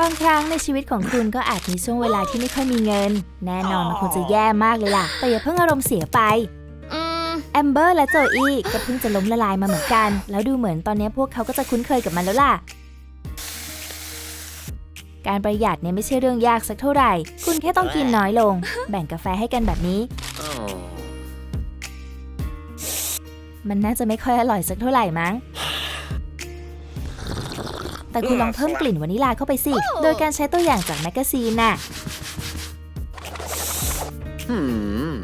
บางครั้งในชีวิตของคุณก็อาจมีช่วงเวลาที่ไม่ค่อยมีเงิน แน่นอนมันคงจะแย่มากเลยล่ะ แต่อย่าเพิ่งอารมณ์เสียไปอืมแอมเบอร์และโจอี้ก็เพิ่งจะล้มละลายมาเหมือนกัน แล้วดูเหมือนตอนนี้พวกเขาก็จะคุ้นเคยกับมันแล้วล่ะ การประหยัดเนี่ยไม่ใช่เรื่องยากสักเท่าไหร่ คุณแค่ต้องกินน้อยลง แบ่งกาแฟให้กันแบบนี้ มันน่าจะไม่ค่อยอร่อยสักเท่าไหร่มั้ง แต่คุณลองเพิ่มกลิ่นวานิลาเข้าไปสิ โดยการใช้ตัวอย่างจากแมกกาซีนน่ะ Hmm.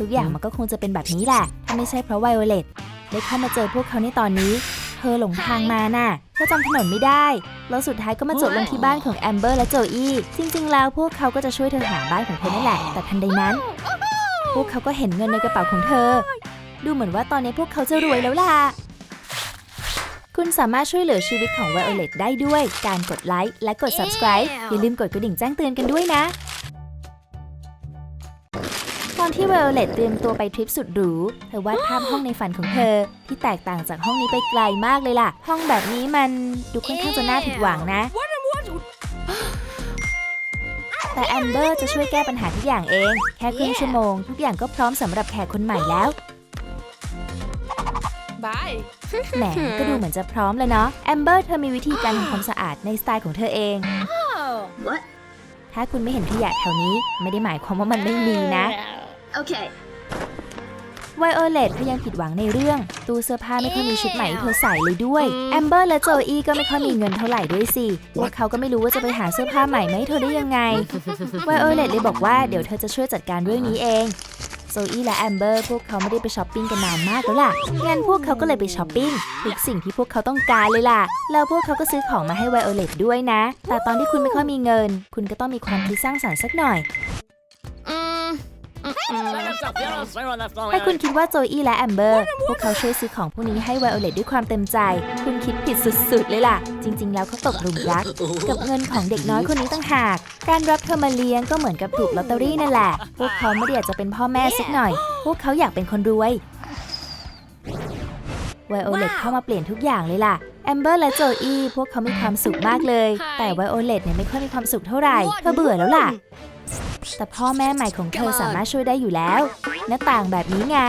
ทุกอย่างมันก็คงจะเป็นแบบนี้แหละ ถ้าไม่ใช่เพราะไวโอเลตได้เข้ามาเจอพวกเขาในตอนนี้ เธอหลงทางมาน่ะเธอจำถนนไม่ได้ แล้วสุดท้ายก็มาจบลงที่บ้านของแอมเบอร์และโจอี้ จริง ๆ แล้วพวกเขาก็จะช่วยเธอหาบ้านของเธอนั่นแหละ แต่ทันใดนั้น พวกเขาก็เห็นเงินในกระเป๋าของเธอ ดูเหมือนว่าตอนนี้พวกเขาจะรวยแล้วล่ะ คุณสามารถช่วยเหลือชีวิตของไวโอเลตได้ด้วยการกดไลค์และกด subscribe อย่าลืมกดกระดิ่งแจ้งเตือนกันด้วยนะ ตอนที่ไวโอเลตเตรียมตัวไปทริปสุดหรู เธอวาดภาพห้องในฝันของเธอ ที่แตกต่างจากห้องนี้ไปไกลมากเลยล่ะ ห้องแบบนี้มันดูค่อนข้างจะน่าผิดหวังนะ แต่แอมเบอร์จะช่วยแก้ปัญหาทุกอย่างเอง แค่ครึ่งชั่วโมง ทุกอย่างก็พร้อมสำหรับแขกคนใหม่แล้วบาย แหมก็ดูเหมือนจะพร้อมแล้วเนาะแอมเบอร์เธอมีวิธีการทำความสะอาดในสไตล์ของเธอเอง What ถ้าคุณไม่เห็นขยะแถวนี้ ไม่ได้หมายความว่ามันไม่มีนะ Okay ไวโอเลตก็ยังผิดหวังในเรื่อง ตู้เสื้อผ้าไม่ค่อยมีชุดใหม่ให้เธอใส่เลยด้วยแอมเบอร์และโจอี้ก็ไม่ค่อยมีเงินเท่าไหร่ด้วยสิพวกเขาก็ไม่รู้ว่าจะไปหาเสื้อผ้าใหม่มาให้เธอได้ยังไงไวโอเลตเลยบอกว่าเดี๋ยวเธอจะช่วยจัดการเรื่องนี้เอง โจอี้และแอมเบอร์พวกเขาไม่ได้ไปช้อปปิ้งกันนานมากแล้วล่ะ งั้นพวกเขาก็เลยไปช้อปปิ้งทุกสิ่งที่พวกเขาต้องการเลยล่ะ แล้วพวกเขาก็ซื้อของมาให้ไวโอเลตด้วยนะ แต่ตอนที่คุณไม่ค่อยมีเงิน คุณก็ต้องมีความคิดสร้างสรรค์สักหน่อย ถ้าคุณคิดว่าโจอี้และแอมเบอร์ พวกเขาช่วยซื้อของพวกนี้ให้ไวโอเลตด้วยความเต็มใจ คุณคิดผิดสุดๆ เลยล่ะ จริง ๆ แล้วเขาตกหลุมรัก กับเงินของเด็กน้อยคนนี้ต่างหาก การรับเธอมาเลี้ยงก็เหมือนกับถูกลอตเตอรี่นั่นแหละ พวกเขาไม่ได้อยากจะเป็นพ่อแม่สักหน่อย พวกเขาอยากเป็นคนรวยไวโอเลตเข้ามาเปลี่ยนทุกอย่างเลยล่ะ แอมเบอร์และโจอี้พวกเขามีความสุขมากเลย แต่ไวโอเลตเนี่ยไม่ค่อยมีความสุขเท่าไหร่เธอเบื่อแล้วล่ะ แต่พ่อแม่ใหม่ของเธอสามารถช่วยได้อยู่แล้ว หน้าต่างแบบนี้ไง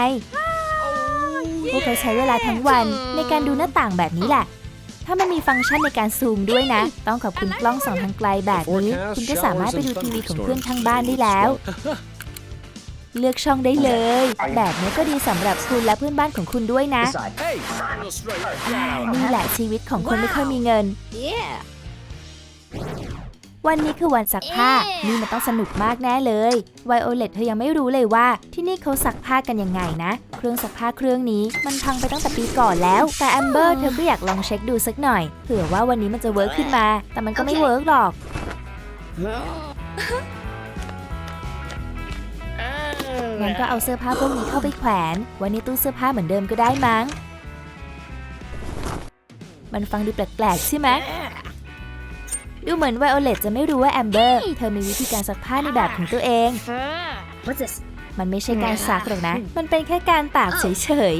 พวกเขาใช้เวลาทั้งวันในการดูหน้าต่างแบบนี้แหละ ถ้ามันมีฟังก์ชันในการซูมด้วยนะ ต้องขอบคุณกล้องส่องทางไกลแบบนี้ คุณก็สามารถไปดูทีวีของเพื่อนข้างบ้านได้แล้ว เลือกช่องได้เลย แบบนี้ก็ดีสำหรับคุณและเพื่อนบ้านของคุณด้วยนะ Hey. นี่แหละชีวิตของคนไม่ค่อยมีเงิน Yeah วันนี้คือวันซักผ้า นี่มันต้องสนุกมากแน่เลยไวโอเลตเธอยังไม่รู้เลยว่าที่นี่เขาซักผ้ากันยังไงนะ เครื่องซักผ้าเครื่องนี้มันพังไปตั้งแต่ปีก่อนแล้ว แต่แอมเบอร์เธอก็อยากลองเช็คดูสักหน่อย เผื่อว่าวันนี้มันจะเวิร์กขึ้นมา แต่มันก็ไม่เวิร์กหรอก งั้นก็เอาเสื้อผ้าพวกนี้เข้าไปแขวนไว้ในตู้เสื้อผ้าเหมือนเดิมก็ได้มั้ง มันฟังดูแปลกๆใช่ไหม ดูเหมือนไวโอเลตจะไม่รู้ว่าแอมเบอร์เธอมีวิธีการซักผ้าในแบบของตัวเอง What's this มันไม่ใช่การซักหรอกนะ มันเป็นแค่การตากเฉย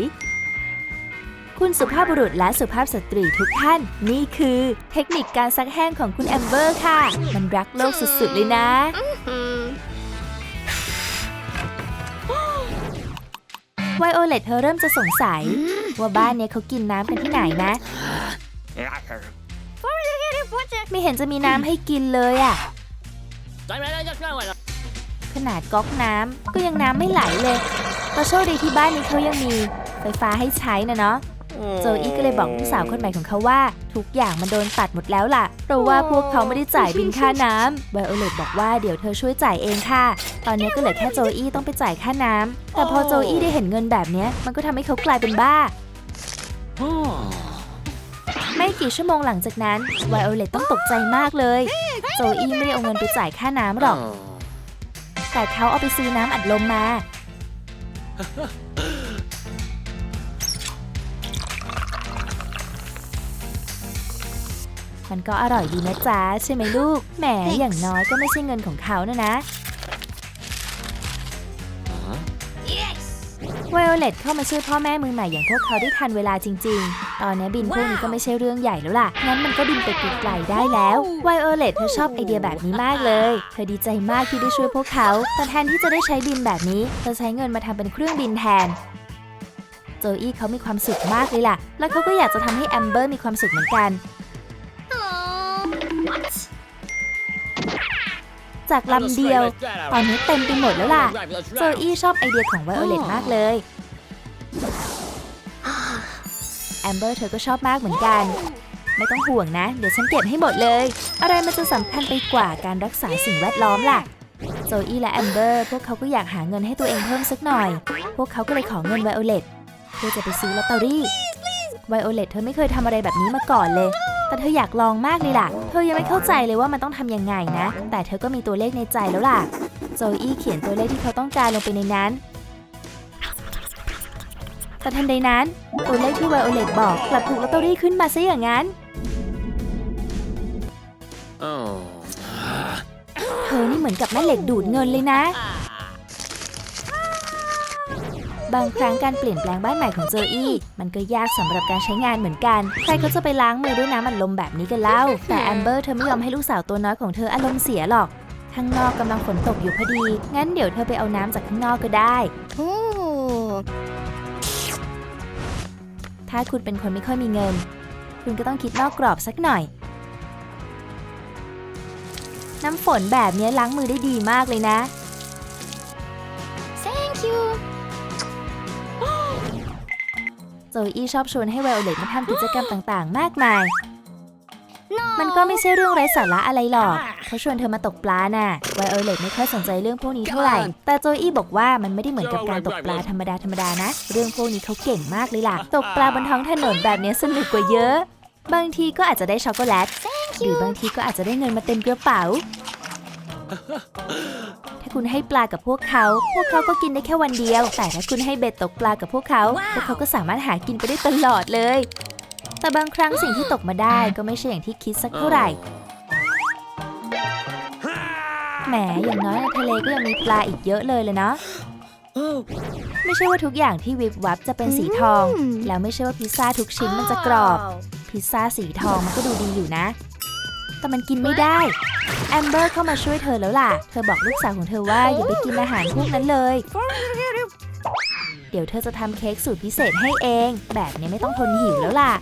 ๆ คุณสุภาพบุรุษและสุภาพสตรีทุกท่าน นี่คือเทคนิคการซักแห้งของคุณแอมเบอร์ค่ะ มันรักโลกสุดๆเลยนะ ไวโอเลตเธอเริ่มจะสงสัย ว่าบ้านเนี้ยเขากินน้ำกันที่ไหนนะ ไม่เห็นจะมีน้ำให้กินเลยอะขนาดก๊อกน้ำก็ยังน้ำไม่ไหลเลยแต่โชคดีที่บ้านนี้เขายังมีไฟฟ้าให้ใช้นะเนาะโจอี้ก็เลยบอกลูกสาวคนใหม่ของเขาว่า ทุกอย่างมันโดนตัดหมดแล้วล่ะ เพราะว่าพวกเขาไม่ได้จ่ายบินค่าน้ำไวโอเลตบอกว่าเดี๋ยวเธอช่วยจ่ายเองค่ะ ตอนนี้ก็เหลือแค่โจอี้ต้องไปจ่ายค่าน้ำแต่พอโจอี้ได้เห็นเงินแบบเนี้ยมันก็ทำให้เขากลายเป็นบ้า ไม่กี่ชั่วโมงหลังจากนั้นไวโอเลตต้องตกใจมากเลย โจอี้ไม่ได้เอาเงินไปจ่ายค่าน้ำหรอก แต่เขาเอาไปซื้อน้ำอัดลมมา มันก็อร่อยดีนะจ๊ะ ใช่ไหมลูก แหมอย่างน้อยก็ไม่ใช่เงินของเขานะนะ เลตเข้ามาช่วยพ่อแม่มือใหม่อย่างพวกเขาได้ทันเวลาจริง ๆ ตอนนี้บินพวกนี้ก็ไม่ใช่เรื่องใหญ่แล้วล่ะ งั้นมันก็บินไปไกลๆได้แล้วไวโอเลตเธอชอบไอเดียแบบนี้มากเลย เธอดีใจมากที่ได้ช่วยพวกเขา แต่แทนที่จะได้ใช้บินแบบนี้ เธอใช้เงินมาทำเป็นเครื่องบินแทนโจอี้เขามีความสุขมากเลยล่ะ แล้วเขาก็อยากจะทำให้แอมเบอร์มีความสุขเหมือนกัน What? จากลำเดียว ตอนนี้เต็มไปหมดแล้วล่ะ โจอี้ชอบไอเดียของไวโอเลตมากเลย อมเบอร์เธอก็ชอบมากเหมือนกัน ไม่ต้องห่วงนะ เดี๋ยวฉันเก็บให้หมดเลย อะไรมันจะสำคัญไปกว่าการรักษาสิ่งแวดล้อมล่ะโจอี้และแอมเบอร์พวกเขาก็อยากหาเงินให้ตัวเองเพิ่มสักหน่อย พวกเขาก็เลยขอเงินไวโอเลตเพื่อจะไปซื้อลอตเตอรี่ ไวโอเลตเธอไม่เคยทำอะไรแบบนี้มาก่อนเลย แต่เธออยากลองมากเลยล่ะ เธอยังไม่เข้าใจเลยว่ามันต้องทำยังไงนะ แต่เธอก็มีตัวเลขในใจแล้วล่ะ โจอี้เขียนตัวเลขที่เขาต้องการลงไปในนั้น แต่ทันใดนั้นตัวเลขที่ไวโอเลตบอกกลับถูกลอตเตอรี่ขึ้นมาซะอย่างนั้น Oh. เธอนี่เหมือนกับแม่เหล็กดูดเงินเลยนะ บางครั้งการเปลี่ยนแปลงบ้านใหม่ของโจอี้มันก็ยากสำหรับการใช้งานเหมือนกัน ใครเขาจะไปล้างมือด้วยน้ำอัดลมแบบนี้กันเล่า แต่แอมเบอร์เธอไม่ยอมให้ลูกสาวตัวน้อยของเธออารมณ์เสียหรอก ข้างนอกกำลังฝนตกอยู่พอดี งั้นเดี๋ยวเธอไปเอาน้ำจากข้างนอกก็ได้ Ooh. ถ้าคุณเป็นคนไม่ค่อยมีเงิน คุณก็ต้องคิดนอกกรอบสักหน่อย น้ำฝนแบบนี้ล้างมือได้ดีมากเลยนะ Thank you. โจอี้ชอบชวนให้ไวโอเลตมาทำกิจกรรมต่างๆ มากมาย มันก็ไม่ใช่เรื่องไร้สาระอะไรหรอก เขาชวนเธอมาตกปลาน่ะไวโอเลตไม่ค่อยสนใจเรื่องพวกนี้เท่าไหร่ แต่โจอี้บอกว่ามันไม่ได้เหมือนกับการตกปลาธรรมดาธรรมดานะ เรื่องพวกนี้เขาเก่งมากเลยล่ะ ตกปลาบนท้องถนนแบบนี้สนุกกว่าเยอะ บางทีก็อาจจะได้ช็อกโกแลต หรือบางทีก็อาจจะได้เงินมาเต็มกระเป๋า ถ้าคุณให้ปลากับพวกเขา พวกเขาก็กินได้แค่วันเดียว แต่ถ้าคุณให้เบ็ดตกปลากับพวกเขา พวกเขาก็สามารถหากินไปได้ตลอดเลย แต่บางครั้งสิ่งที่ตกมาได้ก็ไม่ใช่อย่างที่คิดสักเท่าไหร่ แหมอย่างน้อยในทะเลก็ยังมีปลาอีกเยอะเลยเลยเนาะไม่ใช่ว่าทุกอย่างที่วิบวับจะเป็นสีทอง แล้วไม่ใช่ว่าพิซซ่าทุกชิ้นมันจะกรอบ พิซซ่าสีทองมันก็ดูดีอยู่นะ แต่มันกินไม่ได้แอมเบอร์เข้ามาช่วยเธอแล้วล่ะ เธอบอกลูกสาวของเธอว่าอย่าไปกินอาหารพวกนั้นเลย เดี๋ยวเธอจะทำเค้กสูตรพิเศษให้เอง แบบนี้ไม่ต้องทนหิวแล้วล่ะ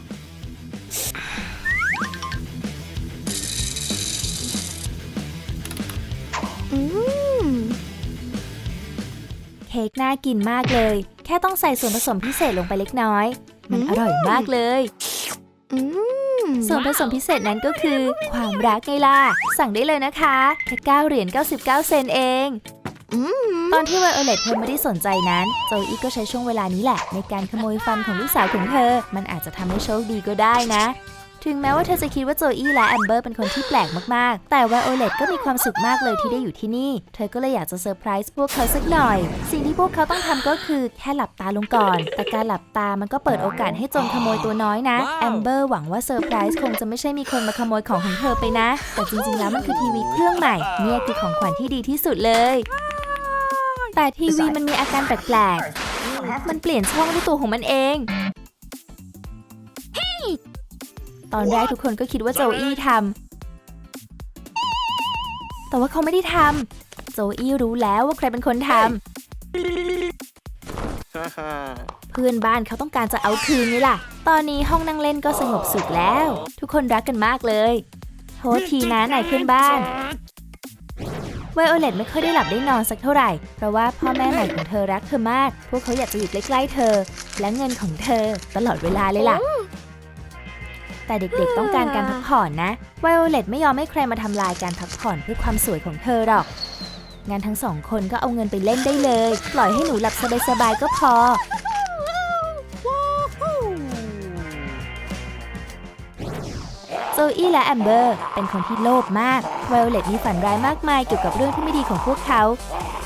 ค้กน่ากินมากเลย แค่ต้องใส่ส่วนผสมพิเศษลงไปเล็กน้อย มันอร่อยมากเลย Mm. ส่วนผสมพิเศษนั้นก็คือ ความรักไงล่ะ สั่งได้เลยนะคะแค่9เหรียญ99 เซนต์เอง Mm. ตอนที่ไวโอเลตเธอไม่ได้สนใจนั้น โจอี้ก็ใช้ช่วงเวลานี้แหละ ในการขโมยฟันของลูกสาวของเธอ มันอาจจะทำให้โชคดีก็ได้นะ ถึงแม้ว่าเธอจะคิดว่าโจอี้และแอมเบอร์เป็นคนที่แปลกมากๆ แต่ไวโอเลตก็มีความสุขมากเลยที่ได้อยู่ที่นี่ เธอก็เลยอยากจะเซอร์ไพรส์พวกเขาสักหน่อย สิ่งที่พวกเขาต้องทำก็คือแค่หลับตาลงก่อน แต่การหลับตามันก็เปิดโอกาสให้โจรขโมยตัวน้อยนะว้าวแอมเบอร์หวังว่าเซอร์ไพรส์คงจะไม่ใช่มีคนมาขโมยของของเธอไปนะ แต่จริงๆแล้วมันคือทีวีเครื่องใหม่เนี่ยคือของขวัญที่ดีที่สุดเลย แต่ทีวีมันมีอาการแปลกๆมันเปลี่ยนช่องด้วยตัวของมันเอง ตอนแรกทุกคนก็คิดว่าโจอี้ทำแต่ว่าเขาไม่ได้ทำโจอี้รู้แล้วว่าใครเป็นคนทำเพื่อนบ้านเขาต้องการจะเอาคืนนี่ล่ะ ตอนนี้ห้องนั่งเล่นก็สงบสุขแล้ว ทุกคนรักกันมากเลยโทษทีนะนายเพื่อนบ้านไวโอเลตไม่ค่อยได้หลับได้นอนสักเท่าไหร่ เพราะว่าพ่อแม่ใหม่ของเธอรักเธอมาก พวกเขาอยากจะอยู่ใกล้ๆเธอ และเงินของเธอตลอดเวลาเลยล่ะ แต่เด็กๆต้องการการพักผ่อนนะไวโอเลตไม่ยอมให้ใครมาทำลายการพักผ่อนเพื่อความสวยของเธอหรอกงานทั้งสองคนก็เอาเงินไปเล่นได้เลย ปล่อยให้หนูหลับสบายๆก็พอโจอี้และแอมเบอร์เป็นคนที่โลภมากไวโอเลตมีฝันร้ายมากมายเกี่ยวกับเรื่องที่ไม่ดีของพวกเขา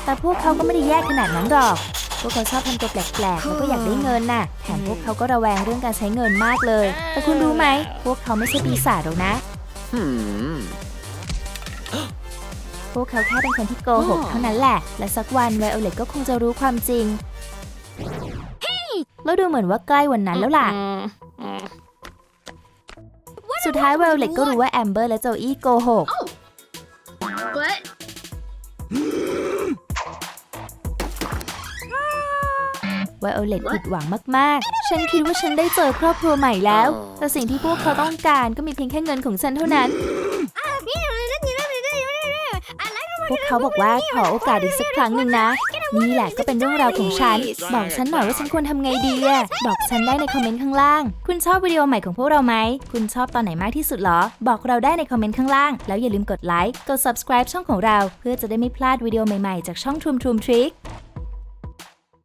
แต่พวกเขาก็ไม่ได้แย่ขนาดนั้นหรอก พวกเขาชอบทำตัวแปลกๆแล้วก็อยากได้เงินน่ะ แถมพวกเขาก็ระแวงเรื่องการใช้เงินมากเลย แต่คุณรู้ไหม พวกเขาไม่ใช่ปีศาจหรอกนะ Hmm. พวกเขาแค่เป็นคนที่โกหกเท่านั้นแหละ และสักวันไวโอเลตก็คงจะรู้ความจริง แล้วดูเหมือนว่าใกล้วันนั้นแล้วล่ะ สุดท้ายไวโอเลตก็รู้ว่าแอมเบอร์และโจอี้โกหก ไวโอเลตผิดหวังมากๆ ฉันคิดว่าฉันได้เจอครอบครัวใหม่แล้ว แต่สิ่งที่พวกเขาต้องการก็มีเพียงแค่เงินของฉันเท่านั้น พวกเขาบอกว่าขอโอกาสอีกสักครั้งหนึ่งนะ นี่แหละก็เป็นเรื่องราวของฉัน บอกฉันหน่อยว่าฉันควรทำไงดีอะบอกฉันได้ในคอมเมนต์ข้างล่าง คุณชอบวิดีโอใหม่ของพวกเราไหม คุณชอบตอนไหนมากที่สุดเหรอ บอกเราได้ในคอมเมนต์ข้างล่าง แล้วอย่าลืมกดไลค์ กด subscribe ช่องของเรา เพื่อจะได้ไม่พลาดวิดีโอใหม่ๆ จากช่อง Troom Troom Trick